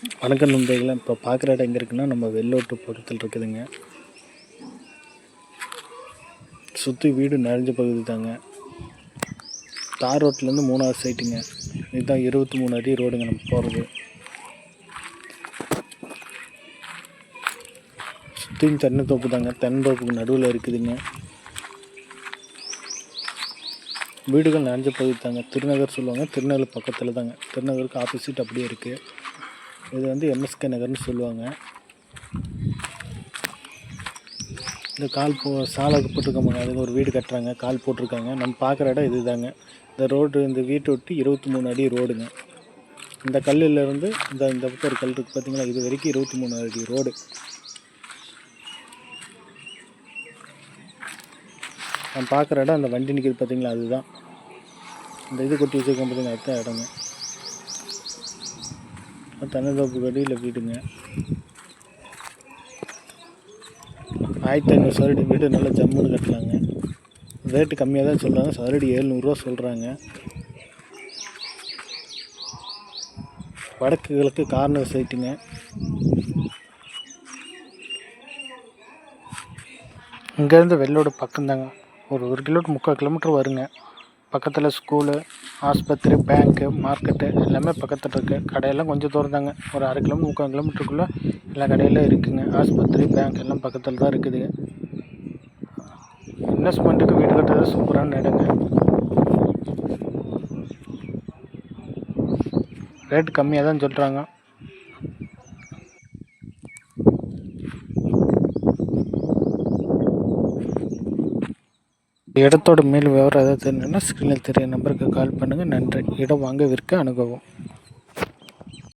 வணக்கம் நண்பர்களே இப்போ பார்க்குற இடம் எங்கே இருக்குன்னா நம்ம வெள்ளோட்டு பக்கத்தில் இருக்குதுங்க. சுற்றி வீடு நிறைஞ்ச பகுதி தாங்க. தார் ரோட்லேருந்து மூணாவது சைட்டுங்க இதுதான் இருபத்தி மூணு அடி ரோடுங்க நம்ம போகிறது சுற்றியும் தென்னை தோப்பு தாங்க. தென்னந்தோப்புக்கு நடுவில் இருக்குதுங்க. வீடுகள் நிறைஞ்ச பகுதி தாங்க. திருநகர் சொல்லுவாங்க. திருநகர் பக்கத்தில் தாங்க. திருநகருக்கு ஆப்போசிட் அப்படியே இருக்குது இது வந்து எம்எஸ்கே நகர்னு சொல்லுவாங்க. இந்த கால் போ சாலை போட்டிருக்கோம் அதுக்கு ஒரு வீடு கட்டுறாங்க. கால் போட்டிருக்காங்க. நம்ம பார்க்குற இடம் இது தாங்க இந்த ரோடு இந்த வீட்டை ஒட்டி இருபத்தி மூணு அடி ரோடுங்க. இந்த கல்லிலேருந்து இந்த இந்த பக்கம் ஒரு கல் இருக்குது பார்த்தீங்களா இது வரைக்கும் இருபத்தி மூணு அடி ரோடு. நான் பார்க்குற இடம் அந்த வண்டி நிற்கிது பார்த்தீங்களா அதுதான். இந்த இது கொட்டி வச்சுருக்கோம் பார்த்தீங்கன்னா அதுதான் இடங்க. தென்னந்தோப்பு கடியில் வீடுங்க ஆயிரத்தி ஐநூறு சதுரடி வீடு நல்லா ஜம்முன்னு கட்டலாங்க. ரேட்டு கம்மியாக தான் சொல்கிறாங்க சதுரடி ஏழ்நூறுரூவா சொல்கிறாங்க வடக்கு கிழக்கு கார்னர் சைட்டுங்க இங்கேருந்து வெள்ளோட பக்கம்தாங்க. ஒரு ஒரு கிலோமீட்டர் முக்கால் கிலோமீட்டர் வருங்க. பக்கத்தில் ஸ்கூலு ஆஸ்பத்திரி பேங்க்கு மார்க்கெட்டு எல்லாமே பக்கத்தில் இருக்குது கடையெல்லாம் கொஞ்சம் தூரம் தாங்க ஒரு அரை கிலோமீட்டர் முக்கால் கிலோமீட்டருக்குள்ளே எல்லா கடையிலும் இருக்குதுங்க ஆஸ்பத்திரி பேங்க் எல்லாம் பக்கத்தில் தான் இருக்குது. இன்வெஸ்ட்மெண்ட்டுக்கு வீடு கட்டுறது சூப்பரான இடங்க. ரேட் கம்மியாக தான் சொல்கிறாங்க இடத்தோட மேல் விவரம் ஏதாவது தெரியணுன்னா ஸ்க்ரீனில் தெரிய நம்பருக்கு கால் பண்ணுங்கள் நன்றி. இடம் வாங்க விற்க அணுகவும்